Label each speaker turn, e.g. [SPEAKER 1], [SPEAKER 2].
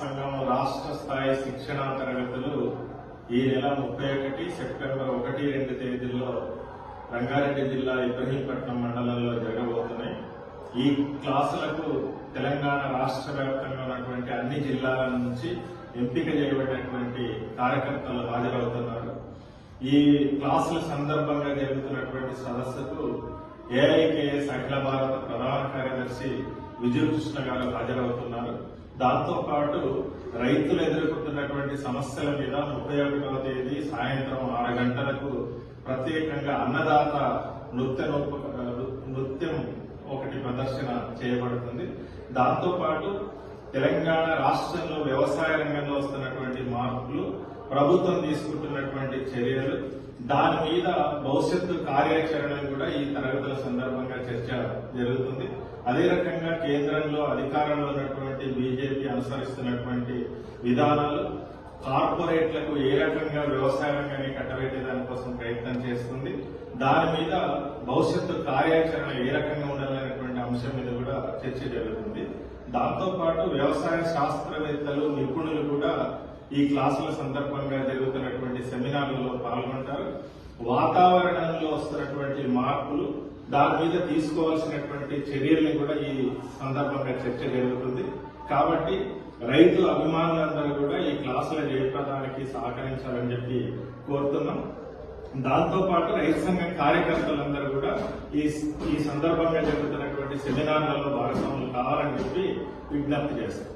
[SPEAKER 1] సంఘం రాష్ట్ర స్థాయి శిక్షణా తరగతులు ఈ నెల ముప్పై ఒకటి సెప్టెంబర్ ఒకటి రెండు తేదీల్లో రంగారెడ్డి జిల్లా ఇబ్రహీంపట్నం మండలంలో జరగబోతున్నాయి. ఈ క్లాసులకు తెలంగాణ రాష్ట్ర వ్యాప్తంగా ఉన్నటువంటి అన్ని జిల్లాల నుంచి ఎంపిక చేయబడినటువంటి కార్యకర్తలు హాజరవుతున్నారు. ఈ క్లాసుల సందర్భంగా జరుగుతున్నటువంటి సదస్సుకు ఏఐకేఎస్ అఖిల భారత ప్రధాన కార్యదర్శి విజయకృష్ణ గారు హాజరవుతున్నారు. దాంతో పాటు రైతులు ఎదుర్కొంటున్నటువంటి సమస్యల మీద ముప్పై ఒకటవ తేదీ సాయంత్రం ఆరు గంటలకు ప్రత్యేకంగా అన్నదాత నృత్య నృత్యం ఒకటి ప్రదర్శన చేయబడుతుంది. దాంతో పాటు తెలంగాణ రాష్ట్రంలో వ్యవసాయ రంగంలో వస్తున్నటువంటి మార్పులు ప్రభుత్వం తీసుకుంటున్నటువంటి దాని మీద భవిష్యత్తు కార్యాచరణలు కూడా ఈ తరగతుల సందర్భంగా చర్చ జరుగుతుంది. అదే రకంగా కేంద్రంలో అధికారంలో ఉన్నటువంటి బీజేపీ అనుసరిస్తున్నటువంటి విధానాలు కార్పొరేట్లకు ఏ రకంగా వ్యవసాయ రంగాన్ని కట్టబెట్టే దానికోసం ప్రయత్నం చేస్తుంది. దాని మీద భవిష్యత్తు కార్యాచరణ ఏ రకంగా ఉండాలనేటువంటి అంశం మీద కూడా చర్చ జరుగుతుంది. దాంతో పాటు వ్యవసాయ శాస్త్రవేత్తలు నిపుణులు కూడా ఈ క్లాసుల సందర్భంగా జరుగుతున్న సెమినార్లలో పాల్గొంటారు. వాతావరణంలో వస్తున్నటువంటి మార్పులు దాని మీద తీసుకోవాల్సినటువంటి చర్యల్ని కూడా ఈ సందర్భంగా చర్చ జరుగుతుంది. కాబట్టి రైతు అభిమానులందరూ కూడా ఈ క్లాసుల జయప్రదానికి సహకరించాలని చెప్పి కోరుతున్నాం. దాంతో పాటు రైతు సంఘం కార్యకర్తలందరూ కూడా ఈ ఈ సందర్భంగా జరుగుతున్నటువంటి సెమినార్లలో భాగస్వాములు కావాలని చెప్పి విజ్ఞప్తి చేస్తారు